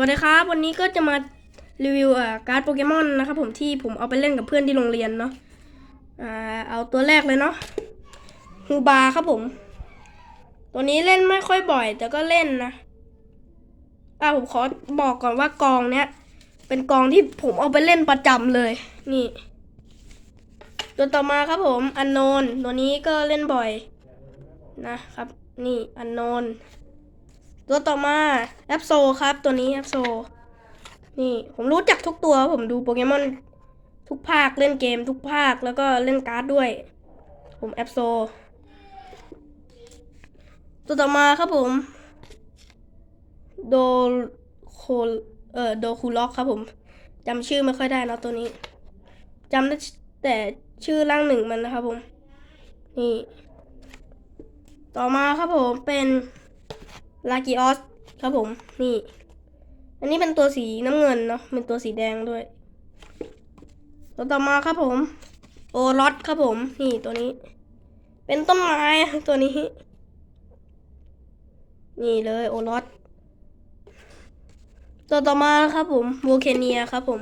วัสดีครับ วันนี้ก็จะมารีวิวอ่าการ์ดโปเกมอนนะครับผมที่ผมเอาไปเล่นกับเพื่อนที่โรงเรียนเนาะอ่าเอาตัวแรกเลยเนาะฮูบาครับผม ตัวนี้เล่นไม่ค่อยบ่อย แต่ก็เล่นนะอ่าผมขอบอกก่อนว่ากองเนี้ยเป็นกองที่ผมเอาไปเล่นประจำเลย นี่ ตัวต่อมาครับผมอันโนนตัวนี้ก็เล่นบ่อยนะครับ นี่อันโนน ตัวต่อมาแอปโซครับ ตัวนี้แอปโซนี่ผมรู้จักทุกตัวผมดูโปเกมอนทุกภาคเล่นเกมทุกภาคแล้วก็เล่นการ์ดด้วย ผมแอปโซ ตัวต่อมาครับผม โดโคเอ่อโดคูล็อกครับผมจำชื่อไม่ค่อยได้แล้วตัวนี้จำได้แต่ชื่อร่างหนึ่งมันนะครับผม นี่ ต่อมาครับผมเป็น ลากิออสครับผม นี่ อันนี้เป็นตัวสีน้ำเงินเนาะเป็นตัวสีแดงด้วย ตัวต่อมาครับผม โอรสครับผม นี่ตัวนี้ เป็นต้นไม้ตัวนี้ นี่เลยโอรสตัวต่อมาครับผมโวเคเนียครับผม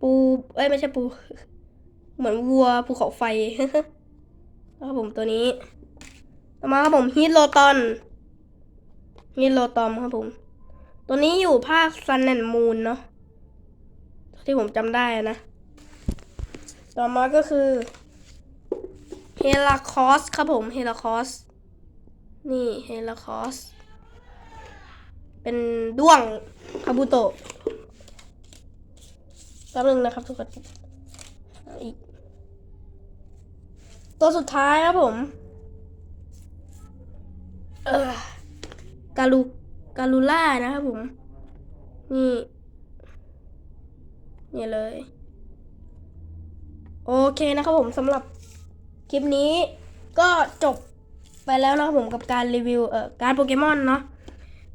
ปูเอ้ยไม่ใช่ปู เหมือนวัวภูเขาไฟ ครับผมตัวนี้ ต่อมาครับผมฮีทโลตอนฮีทโลตอมครับผม ตัวนี้อยู่ภาคซันแอนมูนเนาะที่ผมจำได้นะ ต่อมาก็คือเฮลาคอสครับผมเฮลาคอสนี่เฮลาคอสเป็นด้วงคาบุโตะแป๊บนึงนะครับทุกคนเอาอีกตัวสุดท้ายครับผม เออกาลูกาลูล่านะครับผม นี่ นี่เลย โอเคนะครับผมสำหรับคลิปนี้ก็จบไปแล้วนะครับผมกับการรีวิวเอ่อการโปเกมอนเนาะ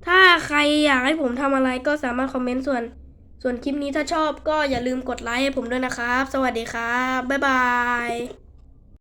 ถ้าใครอยากให้ผมทำอะไรก็สามารถคอมเมนต์ส่วน ส่วนคลิปนี้ถ้าชอบก็อย่าลืมกดไลค์ให้ผมด้วยนะครับ สวัสดีครับ บ๊ายบาย